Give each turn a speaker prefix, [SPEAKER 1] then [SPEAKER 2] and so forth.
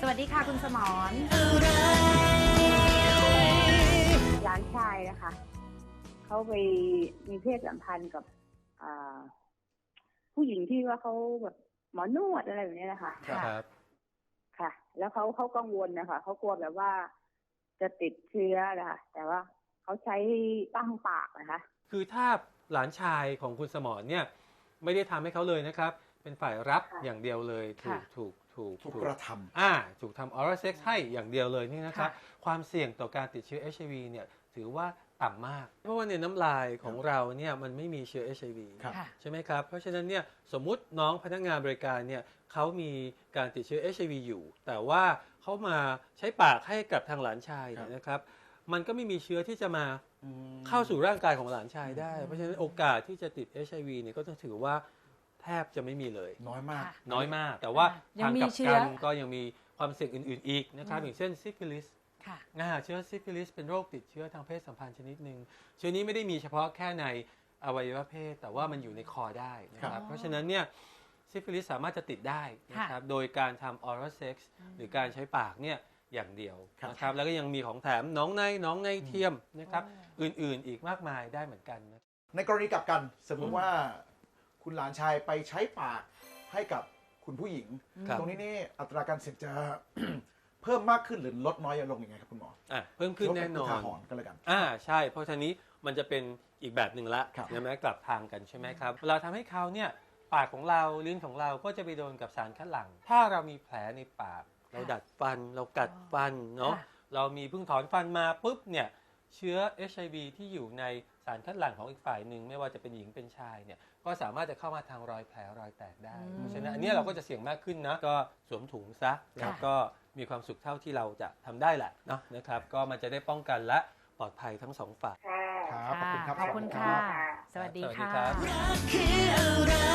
[SPEAKER 1] สวัสดีค่ะคุณสมร
[SPEAKER 2] หลานชายนะคะเขาไปมีเพศสัมพันธ์กับอ่าผู้หญิงที่ว่าเขาแบบหมอนวดอะไรแบบนี้นะคะ
[SPEAKER 1] ค่ะ
[SPEAKER 3] ครับ
[SPEAKER 2] ค่ะ แล้วเขาเขากังวลนะคะเขากลัวแบบว่าจะติดเชื้อนะคะแต่ว่าเขาใช้ตั้งปากนะคะ
[SPEAKER 3] คือถ้าหลานชายของคุณสมรเนี่ย ไม่ได้ทำให้เขาเลยนะครับ เป็นฝ่ายรับ
[SPEAKER 2] ค่ะ
[SPEAKER 3] อย่างเดียวเลยถูก
[SPEAKER 1] ค่ะ
[SPEAKER 3] ถูก ถูก
[SPEAKER 4] ถูกกระทำ
[SPEAKER 3] อ่าถูกทำออร์เซ็กซ์ให้อย่างเดียวเลยนี่นะครับ
[SPEAKER 1] ค่ะ
[SPEAKER 3] ความเสี่ยงต่อการติดเชื้อ HIV เนี่ยถือว่าต่ำมาก เพราะว่าในน้ำลายของเราเนี่ยมันไม่มีเชื้อ HIV
[SPEAKER 4] ครับ
[SPEAKER 1] ค่ะ
[SPEAKER 3] ใช่ไหมครับ เพราะฉะนั้นเนี่ยสมมุติน้องพนักงานบริการเนี่ยเขามีการติดเชื้อ HIV อยู่ แต่ว่าเขามาใช้ปากให้กับทางหลานชายเนี่ยนะครับมันก็ไม่มีเชื้อที่จะมา
[SPEAKER 4] อืม
[SPEAKER 3] เข้าสู่ร่างกายของหลานชายได้
[SPEAKER 1] อืม
[SPEAKER 3] เพราะฉะนั้นโอกาสที่จะติด HIV เนี่ยก็ต้องถือว่าแท บจะไม่มีเลย
[SPEAKER 4] น้อยมาก
[SPEAKER 1] ค่ะ
[SPEAKER 3] น้อยมาก แต่ว่า
[SPEAKER 1] ยั
[SPEAKER 3] ทาง
[SPEAKER 1] งมี
[SPEAKER 3] กลับ
[SPEAKER 1] เชื้
[SPEAKER 3] กั
[SPEAKER 1] อ
[SPEAKER 3] นก็ยังมีความเสี่ยงอื่น ๆ อีกนะครับ
[SPEAKER 1] อืม
[SPEAKER 3] อย่างเช่นซิฟิลิส
[SPEAKER 1] ค่ะ
[SPEAKER 3] อ่าเชื้อซิฟิลิสเป็นโรคติดเชื้อทางเพศสัมพันธ์ชนิดหนึ่งเชื้อนี้ไม่ได้มีเฉพาะแค่ในอวัยวะเพศ แต่ว่ามันอยู่ในคอได้นะค
[SPEAKER 4] ครั
[SPEAKER 3] รับ
[SPEAKER 4] บ
[SPEAKER 3] เพราะฉะนั้นเนี่ยซิฟิลิสสามารถจะติดได้นะครับโดยการทำออรัลเซ็กซ์หรือการใช้ปากเนี่ยอย่างเดียว
[SPEAKER 4] ครับ
[SPEAKER 3] นะครับแล้วก็ยังมีของแถมน้องในน้องในเทียมนะครับอื่นๆอีกมากมายได้เหมือนกันนะ
[SPEAKER 4] ในกรณีกลับกัน สมมติว่า คุณหลานชายไปใช้ปากให้กับคุณผู้หญิง
[SPEAKER 3] ครับ
[SPEAKER 4] ตรงนี้นี่อัตราการเสี่ยงจะ เพิ่มมากขึ้นหรือลดน้อยลงยังไงครับคุณหมอ
[SPEAKER 3] อะเพิ่มขึ้นแน่นอ
[SPEAKER 4] ถืว่าเป็นนอุทาหรณ์ก็แล้วกัน
[SPEAKER 3] อ่าใช่ เพราะทีนี้มันจะเป็นอีกแบบหนึ่งละ
[SPEAKER 4] ครับ
[SPEAKER 3] ใช่ไหมกลับทางกันใช่ไหมครับเวลาทำให้เขาเนี่ยปากของเราลิ้นของเราก็จะไปโดนกับสารคัดหลั่ง ถ้าเรามีแผลในปาก เราดัดฟัน เรากัดฟันเนาะ
[SPEAKER 1] ค่ะ
[SPEAKER 3] เรามีเพิ่งถอนฟันมาปุ๊บเนี่ย เชื้อ HIV ที่อยู่ในสารคัดหลั่งของอีกฝ่ายหนึ่งไม่ว่าจะเป็นหญิงเป็นชายเนี่ยก็สามารถจะเข้ามาทางรอยแผลรอยแตกได้
[SPEAKER 1] อืม
[SPEAKER 3] เพราะฉะนั้นอันเนี้ยเราก็จะเสี่ยงมากขึ้นนะก็สวมถุงซะแล้วก็มีความสุขเท่าที่เราจะทำได้แหละเนาะนะครับก็มันจะได้ป้องกันและปลอดภัยทั้งสองฝ่าย
[SPEAKER 2] ค่ะ
[SPEAKER 4] ครับขอบคุณครับ
[SPEAKER 1] ขอบคุณ
[SPEAKER 4] สวัสดี
[SPEAKER 1] ค่ะ
[SPEAKER 4] ครับ
[SPEAKER 1] สวัสดี
[SPEAKER 3] สวัสดี
[SPEAKER 1] ค่ะ